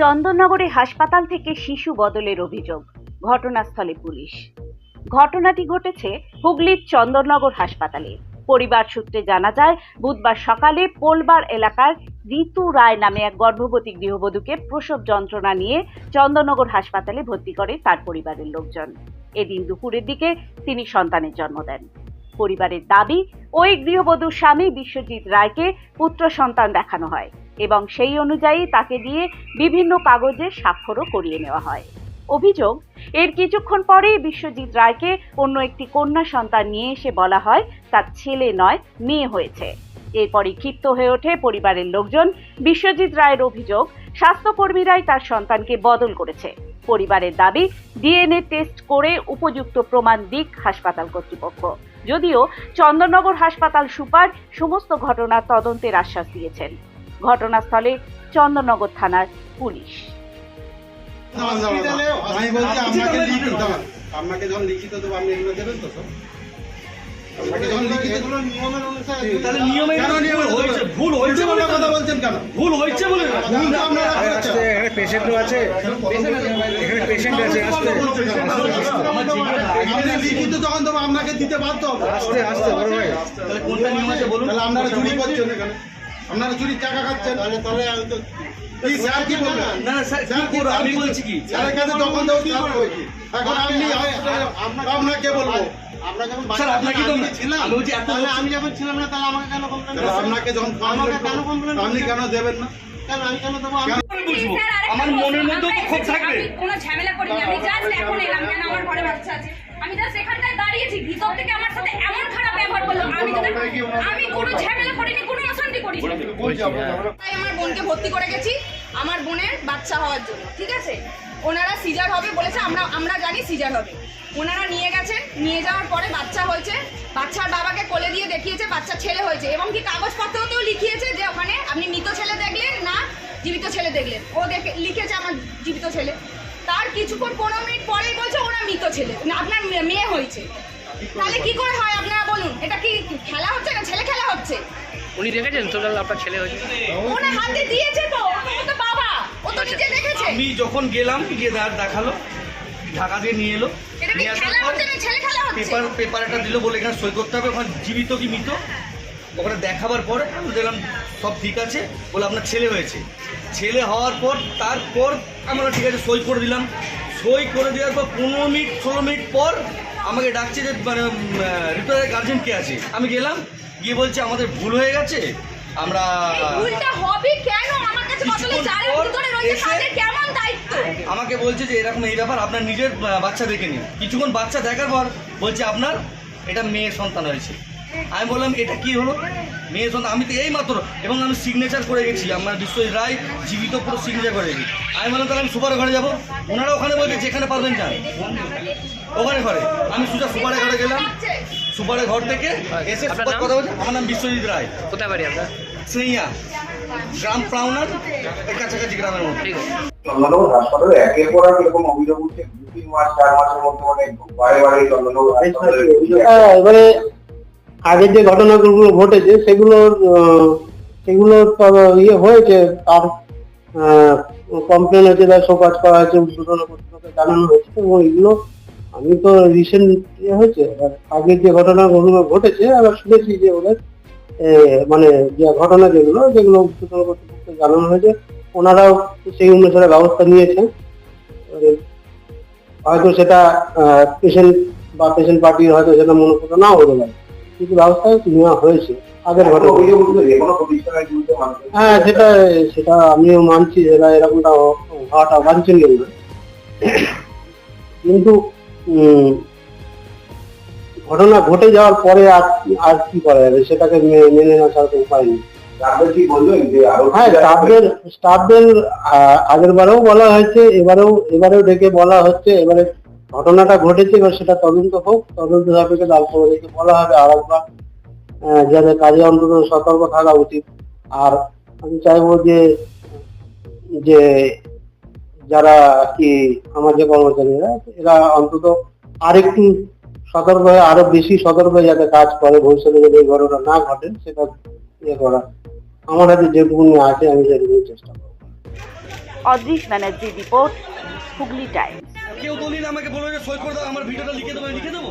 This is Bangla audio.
চন্দননগরে হাসপাতাল থেকে শিশু বদলের অভিযোগ, ঘটনাস্থলে পুলিশ। ঘটনাটি ঘটেছে হুগলির চন্দননগর হাসপাতালে। পরিবার সূত্রে জানা যায়, বুধবার সকালে পোলবার এলাকার ঋতু রায় নামে এক গর্ভবতী গৃহবধূকে প্রসব যন্ত্রণা নিয়ে চন্দননগর হাসপাতালে ভর্তি করে তার পরিবারের লোকজন। এদিন দুপুরের দিকে তিনি সন্তানের জন্ম দেন। পরিবারের দাবি, ওই গৃহবধূর স্বামী বিশ্বজিৎ রায়কে পুত্র সন্তান দেখানো হয়। এবং সেই অনুযায়ী তাকে দিয়ে বিভিন্ন কাগজে স্বাক্ষরও করিয়ে নেওয়া হয়। অভিযোগ, এর কিছুক্ষণ পরেই বিশ্বজিৎ রায়কে অন্য একটি কন্যা সন্তান নিয়ে এসে বলা হয়, তার ছেলে নয়, মেয়ে হয়েছে। এরপরই ক্ষিপ্ত হয়ে ওঠে পরিবারের লোকজন। বিশ্বজিৎ রায়ের অভিযোগ, স্বাস্থ্যকর্মীরাই তার সন্তানকে বদল করেছে। পরিবারের দাবি, ডিএনএ টেস্ট করে উপযুক্ত প্রমাণ দিক হাসপাতাল কর্তৃপক্ষ। যদিও চন্দননগর হাসপাতাল সুপার সমস্ত ঘটনার তদন্তের আশ্বাস দিয়েছেন। ঘটনাস্থলে চন্দননগর থানার পুলিশ। আমি বলছি আপনাকে লিখিত দাঁড়ান। আপনাকে যখন লিখিত দেবো আপনি এগুলো দেবেন তো সব? আপনাকে যখন লিখিত দেবো নিয়মের অনুসারে তাহলে নিয়মে কেন নিয়মের ভুল হয়েছে বলে কথা বলছেন কেন? ভুল হয়েছে বলে না। ভুল তো আপনারা এখানে পেশেন্টও আছে। এখানে পেশেন্ট আছে। আসতে। আপনি লিখিত যখন দেবো আপনাকে দিতে বাধ্য আস্তে আস্তে বড় ভাই। কোনটা নিয়ম আছে বলুন? তাহলে আপনারা চুরি করছেন এখানে। আপনারা চুরির টাকা খাচ্ছেন? তাহলে তাহলে আমি তো কি স্যার কি বলবেন না না স্যার কি? আমি বলছি কি? স্যারের কাছে যখন দেবো কি? আপনি আপনাকে বলব। আমি না তাহলে আমাকে কেন কমপ্লেন আপনাকে যখন আমাকে কেন complain আপনি কেন দেবেন না? কেন আমি কেন দেবো? আমি আমি বুঝব আমার মনের মধ্যেও তো ক্ষোভ থাকবে। কোনো ঝামেলা করিনি আমি জাস্ট এখন এলাম কেন? আমার ঘরে বাচ্চা আছে। আমি জাস্ট এখানটায় দাঁড়িয়েছি ভিতর থেকে আমার সাথে এমন খারাপ ব্যবহার করল। আমি আমি কোনো ঝামেলা করিনি কোনো অশান্তি করিনি। তাই আমার বোনকে ভর্তি করে গেছি আমার বোনের বাচ্চা হওয়ার জন্য ঠিক আছে? ওনারা সিজার হবে বলেছে আমরা আমরা জানি সিজার হবে। ওনারা নিয়ে গেছেন নিয়ে যাওয়ার পরে বাচ্চা হয়েছে বাচ্চার বাবাকে কোলে দিয়ে দেখিয়েছে বাচ্চা ছেলে হয়েছে এবং কি কাগজপত্রতেও লিখিয়েছে যে ওখানে আপনি মৃত ছেলে দেখলেন না জীবিত ছেলে দেখলেন? ও দেখে লিখেছে আমার জীবিত ছেলে। তার কিছুক্ষণ পনেরো মিনিট পরেই বলছে ওরা মৃত ছেলে না আপনার মেয়ে হয়েছে। তাহলে কি করে হয় আপনারা বলুন? এটা কি খেলা হচ্ছে না? ছেলে খেলা হচ্ছে? উনি দেখেছেন তোর আপনার ছেলে হয়েছে? ওনার হাতে দিয়েছে তো ও তো বাবা ও তো নিজে দেখেছে। আমি যখন গেলাম গিয়ে দেখাল ঢাকা দিয়ে নিয়ে এলো নিয়ে আসার পর হচ্ছে ছেলে খেলা পেপার পেপার একটা দিল বলে এখানে সই করতে হবে ওখানে জীবিত কি মৃত? ওখানে দেখাবার পরে আমি দেখলাম সব ঠিক আছে বলে আপনার ছেলে হয়েছে। ছেলে হওয়ার পর তারপর আমরা ঠিক আছে সই করে দিলাম। সই করে দেওয়ার পর পনেরো মিনিট ষোলো মিনিট পর আমাকে ডাকছে যে মানে রিপেয়ারের গার্জেন কে আছে। আমি গেলাম গিয়ে বলছে আমাদের ভুল হয়ে গেছে। আমরা আমাকে বলছে যে এরকম এই ব্যাপার আপনার নিজের বাচ্চা দেখে নিন। কিছুক্ষণ বাচ্চা দেখার পর বলছে আপনার এটা মেয়ে সন্তান হয়েছে। আমি বললাম এটা কি হলো? মেয়ে সন্তান আমি তো এই মাত্র এবং আমি সিগনেচার করে গেছি। আমার বিশ্বজিৎ রায় জীবিত পুরো সিগনেচার করে গেছি। আমি বললাম তাহলে আমি সুপার ঘরে যাব? ওনারা ওখানে বলছে যেখানে পারবেন যান। ওখানে ঘরে। আমি সোজা সুপারের ঘরে গেলাম। সুপারের ঘর থেকে এসে সুপার কথা বলছে আমার নাম বিশ্বজিৎ রায়। কোথায় বাড়ি আপনার? স্নেহিয়া গ্রাম প্রাউনার এর কাছাকাছি গ্রামের মধ্যে। ঠিক হাসপাতালে একের পর এক এরকম অভিযোগ উঠছে দু তিন মাস চার মাসের মধ্যে মানে বারে বারে চন্দননগর হাসপাতালে আগের যে ঘটনাগুলো ঘটেছে, সেগুলোর তবে ইয়ে হয়েছে তার কমপ্লেন হয়েছে তার শোকাজ করা হয়েছে, উদ্বোধন জানানো হয়েছে এবং এগুলো আমি তো রিসেন্ট ইয়ে হয়েছে, এবার আগের যে ঘটনাগুলো ঘটেছে আমরা শুনেছি যে ওদের মানে যে ঘটনা যেগুলো যেগুলো উদ্বোধন কর্তৃপক্ষকে জানানো হয়েছে, ওনারাও সেই অনুসারে ব্যবস্থা নিয়েছেন। হয়তো সেটা পেশেন্ট বা পেশেন্ট পার্টির হয়তো সেটা মনোপুত নাও হতে পারে। কিন্তু ব্যবস্থা নেওয়া হয়েছে। আগের ঘটনা হ্যাঁ সেটা সেটা আমিও মানছি এরকমটা হওয়াটা বাঞ্ছনীয় না। কিন্তু ঘটনা ঘটে যাওয়ার পরে আর আর কি করা যাবে? সেটাকে মেনে নেওয়া ছাড়া উপায় নেই। হ্যাঁ স্টাফদের স্টাফদের আগের বারেও বলা হয়েছে, এবারেও এবারেও ডেকে বলা হচ্ছে, এবারে ঘটনাটা ঘটেছে এবার সেটা তদন্ত হোক, তদন্ত সাপেক্ষে তারপরে দেখে বলা হবে আর একবার যাদের কাজে অন্তত সতর্ক থাকা উচিত। আর আমি চাইব যে যে যারা কি আমার যে কর্মচারীরা, এরা অন্তত আরেকটু সতর্ক হয়ে, আরও বেশি সতর্ক হয়ে যাতে কাজ করে, ভবিষ্যতে যদি ঘটনা না ঘটে, সেটা ইয়ে করা। আমার হাতে যেটুকুনি আছে, আমি সেটুকুনি চেষ্টা করব। অদৃশ ব্যানার্জির রিপোর্ট, হুগলি টাইমস। কেউ বলি না আমাকে বলে যে সই করে দাও, আমার ভিডিওটা লিখে দেবো লিখে দেবো?